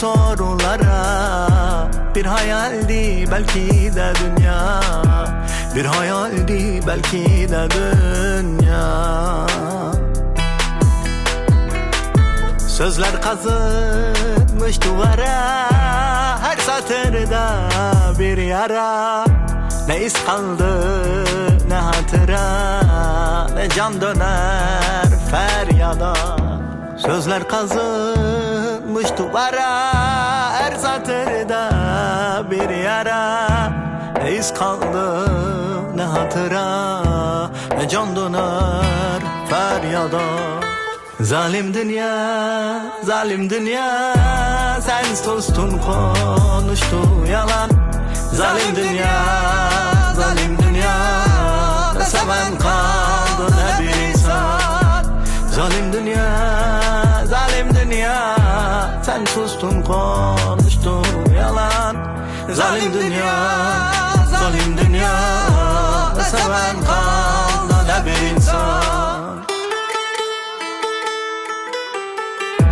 sorulara. Bir hayaldi belki de dünya. Bir hayaldi belki de dünya. Sözler kazınmış duvara. Her satırda bir yara. Ne iz kaldı ne hatıra. Ne can döner feryada Sözler kazınmış duvara Her satırda bir yara. Ne iz kaldı ne hatıra Ne can döner feryada. Zalim dünya, zalim dünya Sen sustun konuştu yalan. Zalim dünya, zalim dünya Ne seven kaldı ne bir insan. Zalim dünya, sen sustun konuştun yalan. Zalim dünya, zalim dünya. Seven kaldı da bilinsin